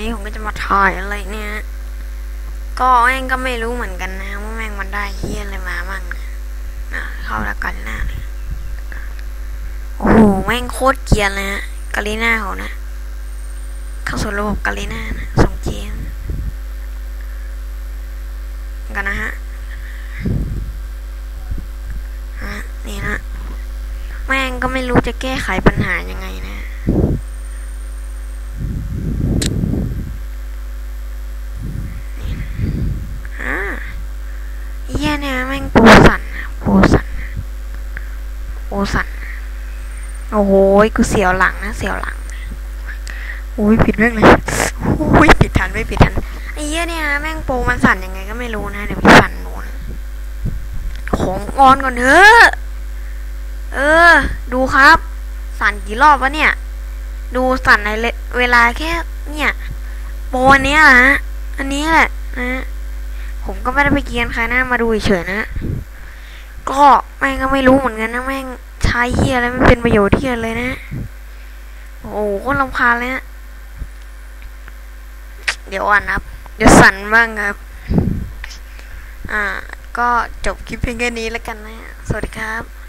นี้ผมก็จะมาถ่ายอะไรเนี่ย ก็แม่งก็ไม่รู้เหมือนกันนะว่าแม่งมันได้เฮียอะไรมามั่งนะเข้าแล้วกันหน้าเลยโอ้โหแม่งโคตรเกียนเลยฮะกาลิน่าเขานะ เข้าสู่ระบบกาลิน่านะส่งเกมกันนะฮะฮะนี่นะแม่งก็ไม่รู้จะแก้ไขปัญหายังไงนะ นี่นะอ่า เฮียเนี่ยแม่งโปรสันนะโปรสันนะโปรสันนะโอ้โหกูเสียวหลังนะเสียวหลังนะโอ้ยผิดแม่งเลยโอ้ยผิดทันไม่ผิดทันไอ้เฮียเนี่ยแม่งโปรมันสั่นยังไงก็ไม่รู้นะเดี๋ยวพี่สั่นหนูนะของออนก่อนเถอะเออ ดูครับ สั่นกี่รอบวะเนี่ย ดูสั่นในเเวลาแค่เนี่ยโปรอันเนี้ยนะอันนี้แหละนะ ผมก็ไม่ได้ไปเกียนใครนะมาดูเฉยนะก็แม่งก็ไม่รู้เหมือนกันนะแม่งใช้เฮียอะไรไม่เป็นประโยชน์เฮียเลยนะ โอ้โหโคนลำคาญเลยนะเดี๋ยวอ่านครับเดี๋ยวสั่นบ้างครับ อ่า ก็จบคลิปเพียงแค่นี้แล้วกันนะ สวัสดีครับ